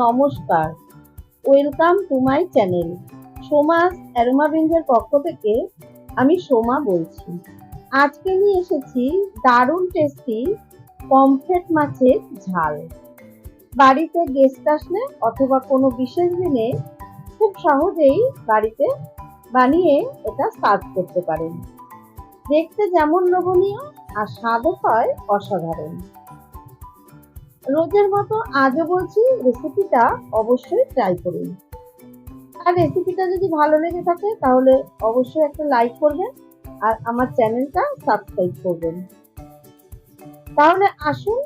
নমস্কার। Welcome to my channel সোমাস অ্যারোমাবিন্দের পক্ষ থেকে আমি সোমা বলছি। আজকে নিয়ে এসেছি দারুণ টেস্টি পমফ্রেট মাছের ঝাল। বাড়িতে গেস্ট আসলে অথবা কোনো বিশেষ দিনে খুব সহজেই বাড়িতে বানিয়ে এটা সার্ভ করতে পারেন। দেখতে যেমন লোভনীয় আর স্বাদও হয় অসাধারণ। রোজের মতো আজও বলছি রেসিপিটা অবশ্যই ট্রাই করুন। আর রেসিপিটা যদি ভালো লেগে থাকে, তাহলে অবশ্যই একটা লাইক করবেন আর আমার চ্যানেলটা সাবস্ক্রাইব করবেন। তাহলে আসুন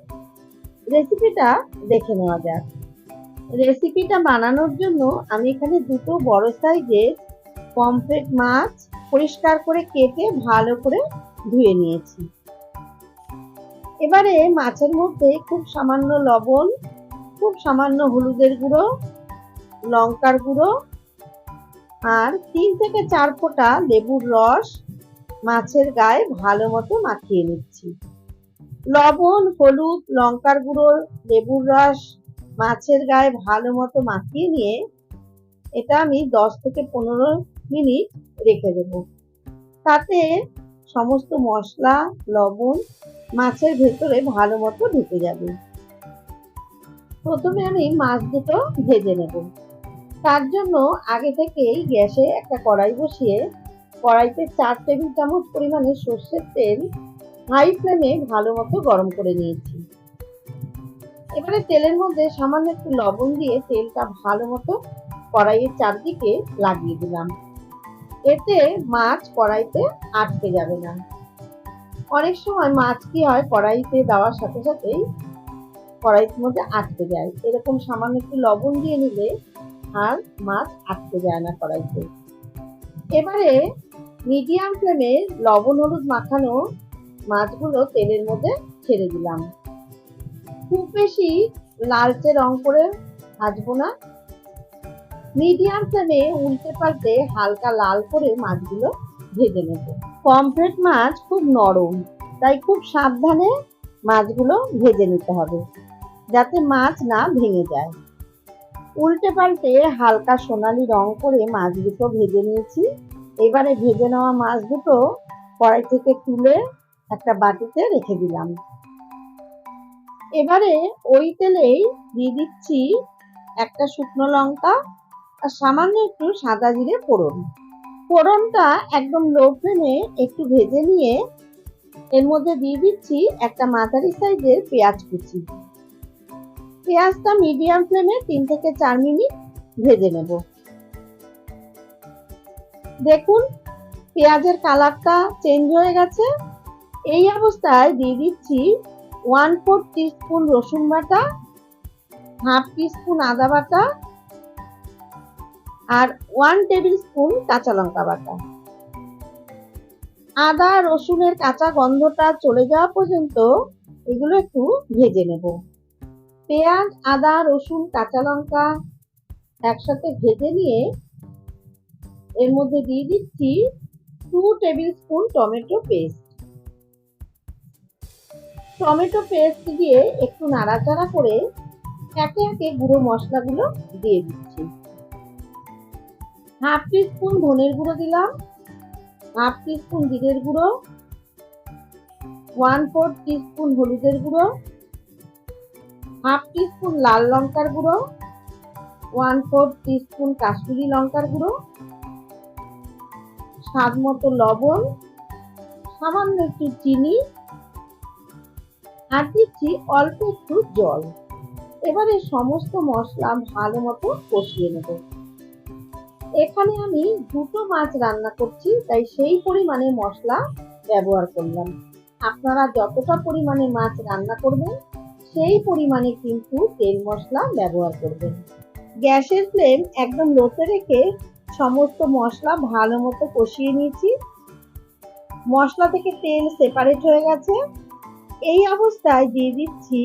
রেসিপিটা দেখে নেওয়া যাক। রেসিপিটা বানানোর জন্য আমি এখানে দুটো বড় সাইজের পমফ্রেট মাছ পরিষ্কার করে কেটে ভালো করে ধুয়ে নিয়েছি। এবারে মাছের মধ্যে খুব সামান্য লবণ, খুব সামান্য হলুদের গুঁড়ো, লঙ্কার গুঁড়ো আর তিন থেকে চার ফোঁটা লেবুর রস মাছের গায়ে ভালো মতো মাখিয়ে নিচ্ছি। লবণ, হলুদ, লঙ্কার গুঁড়ো, লেবুর রস মাছের গায়ে ভালো মতো মাখিয়ে নিয়ে এটা আমি দশ থেকে পনেরো মিনিট রেখে দেব। তাতে সমস্ত মশলা, লবণ মাছের ভেতরে ভালো মতো ঢুকে যাবে। প্রথমে আমি মাছ দুটো ভেজে নেব। তার জন্য আগে থেকেই গ্যাসে একটা কড়াই বসিয়ে, কড়াইতে চার টেবিল চামচ পরিমাণে সর্ষের তেল হাই ফ্লেমে ভালো মতো গরম করে নিয়েছি। এবারে তেলের মধ্যে সামান্য একটু লবণ দিয়ে তেলটা ভালো মতো কড়াইয়ের চারদিকে লাগিয়ে দিলাম। এতে মাছ কড়াইতে আটকে যাবে না। অনেক সময় মাছ কি হয়, কড়াইতে দেওয়ার সাথে সাথেই কড়াইয়ের মধ্যে আটকে যায়। এরকম সামান্য একটু লবণ দিয়ে নিলে আর মাছ আটকে যায় না কড়াইতে। এবারে মিডিয়াম ফ্লেমে লবণ হলুদ মাখানো মাছগুলো তেলের মধ্যে ছেড়ে দিলাম। খুব বেশি লালচে রং করে ভাজবো না। মিডিয়াম ফ্লেমে উল্টে পাল্টে হালকা লাল করে মাছগুলো ভেজে নেব। পমফ্রেট মাছ খুব নরম, তাই খুব সাবধানে মাছগুলো ভেজে নিতে হবে, যাতে মাছ না ভেঙে যায়। উল্টে পাল্টে হালকা সোনালি রং করে মাছ দুটো ভেজে নিয়েছি। এবারে ভেজে নেওয়া মাছ দুটো কড়াই থেকে তুলে একটা বাটিতে রেখে দিলাম। এবারে ওই তেলেই দিয়ে দিচ্ছি একটা শুকনো লঙ্কা আর সামান্য একটু সাদা জিরে ফোড়ন। ফোড়নটা একদম লো ফ্লেমে একটু ভেজে নিয়ে এর মধ্যে দিয়ে দিচ্ছি একটা মাঝারি সাইজের পেঁয়াজ কুচি। পেঁয়াজটা মিডিয়াম ফ্লেমে তিন থেকে চার মিনিট ভেজে নেব। দেখুন, পেঁয়াজের কালারটা চেঞ্জ হয়ে গেছে। এই অবস্থায় দিয়ে দিচ্ছি ওয়ান ফোর টিস্পুন রসুন বাটা হাফ টিস্পুন আদা বাটা আর ওয়ান টেবিল স্পুন কাঁচা লঙ্কা বাটা। আদা, রসুনের কাঁচা গন্ধটা চলে যাওয়া পর্যন্ত এগুলো একটু ভেজে নেব। পেঁয়াজ, আদা, রসুন, কাঁচা লঙ্কা একসাথে ভেজে নিয়ে এর মধ্যে দিয়ে দিচ্ছি two tablespoon tomato paste tomato paste দিয়ে একটু নাড়াচাড়া করে একে একে গুঁড়ো মশলাগুলো দিয়ে দিচ্ছি। হাফ টিস্পুন ধনের গুঁড়ো দিলাম? হাফ টিস্পুন জিরের গুঁড়ো? ওয়ান ফোর টিস্পুন হলুদের গুঁড়ো। হাফ টিস্পুন লাল লঙ্কার গুঁড়ো? ওয়ান ফোর টিস্পুন কাশ্মীরি লঙ্কার গুঁড়ো। স্বাদ মতো লবণ। সামান্য একটু চিনি। আর দিচ্ছি অল্প একটু জল। এবারে সমস্ত মশলা ভালো মতো কষিয়ে নেব। এখানে আমি দুটো মাছ রান্না করছি, তাই সেই পরিমাণে মশলা ব্যবহার করলাম। আপনারা যতটা পরিমাণে মাছ রান্না করবেন, সেই পরিমাণে কিন্তু তেল মশলা ব্যবহার করবেন। গ্যাসের ফ্লেম একদম লোতে রেখে সমস্ত মশলা ভালো মতো কষিয়ে নিয়েছি। মশলা থেকে তেল সেপারেট হয়ে গেছে। এই অবস্থায় দিয়ে দিচ্ছি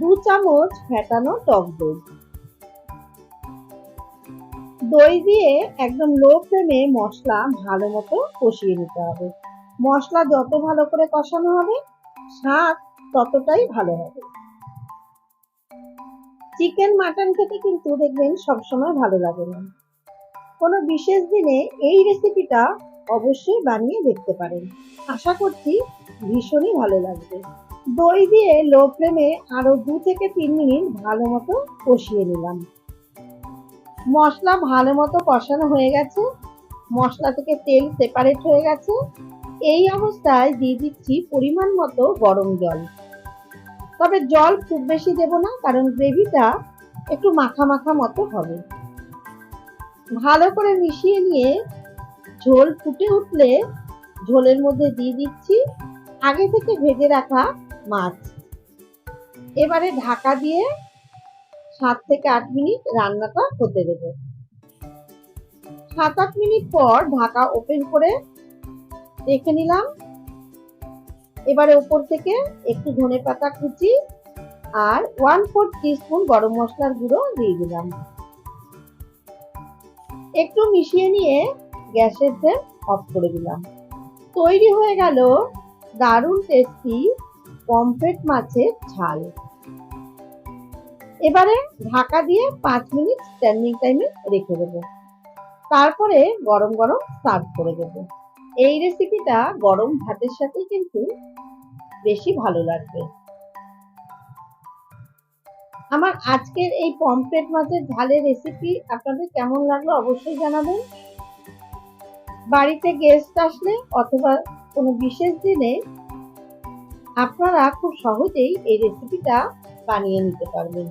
দু চামচ ফেটানো টক দই। দই দিয়ে একদম লো ফ্লেমে মশলা ভালো মতো কষিয়ে নিতে হবে। মশলা যত ভালো করে কষানো হবে, স্বাদ ততটাই ভালো হবে। চিকেন, মাটন খেতে কিন্তু দেখবেন সবসময় ভালো লাগে না। কোনো বিশেষ দিনে এই রেসিপিটা অবশ্যই বানিয়ে দেখতে পারেন। আশা করছি ভীষণই ভালো লাগবে। দই দিয়ে লো ফ্লেমে আরও দু থেকে তিন মিনিট ভালো মতো কষিয়ে নিলাম। মশলা ভালো মতো কষানো হয়ে গেছে। মশলা থেকে তেল সেপারেট হয়ে গেছে। এই অবস্থায় দিয়ে দিচ্ছি পরিমাণ মতো গরম জল। তবে জল খুব বেশি দেব না, কারণ গ্রেভিটা একটু মাখা মাখা মতো হবে। ভালো করে মিশিয়ে নিয়ে ঝোল ফুটে উঠলে ঝোলের মধ্যে দিয়ে দিচ্ছি আগে থেকে ভেজে রাখা মাছ। এবারে ঢাকা দিয়ে সাত থেকে আট মিনিট রান্নাটা হতে দেবো। সাত আট মিনিট পর ঢাকা ওপেন করে দেখে নিলাম। এবারে উপর থেকে একটু ধনে পাতা কুচি আর ওয়ান ফোর টিস্পুন গরম মশলার গুঁড়ো দিয়ে দিলাম। একটু মিশিয়ে নিয়ে গ্যাসের ফ্লেম অফ করে দিলাম। তৈরি হয়ে গেল দারুণ টেস্টি পমফ্রেট মাছের ঝাল। এবারে ঢাকা দিয়ে পাঁচ মিনিট স্ট্যান্ডিং টাইমে রেখে দেবো। তারপরে গরম গরম সার্ভ করে দেবো। এই রেসিপিটা গরম ভাতের সাথে কিন্তু বেশি ভালো লাগবে। আমার আজকের এই পমফ্রেট মাছের ঝালের রেসিপি আপনাদের কেমন লাগল অবশ্যই জানাবেন। বাড়িতে গেস্ট আসলে অথবা কোনো বিশেষ দিনে আপনারা খুব সহজেই এই রেসিপিটা বানিয়ে নিতে পারবেন।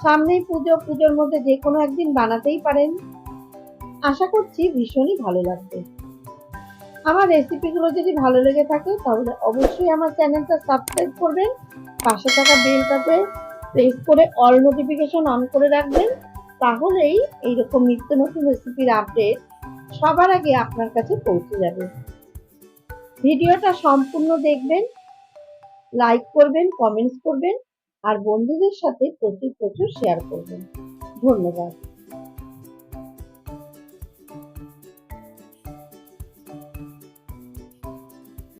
সামনেই পুজো, পুজোর মধ্যে যে কোনো একদিন বানাতেই পারেন। আশা করছি ভীষণই ভালো লাগবে। আমার রেসিপিগুলো যদি ভালো লেগে থাকে, তাহলে অবশ্যই আমার চ্যানেলটা সাবস্ক্রাইব করবেন, পাশে থাকা বেলটাতে প্রেস করে অল নোটিফিকেশন অন করে রাখবেন, তাহলেই এইরকম নিত্য নতুন রেসিপির আপডেট সবার আগে আপনার কাছে পৌঁছে যাবে। ভিডিওটা সম্পূর্ণ দেখবেন লাইক করবেন কমেন্টস করবেন আর বন্ধুদের সাথে প্রচুর প্রচুর শেয়ার করবেন। ধন্যবাদ।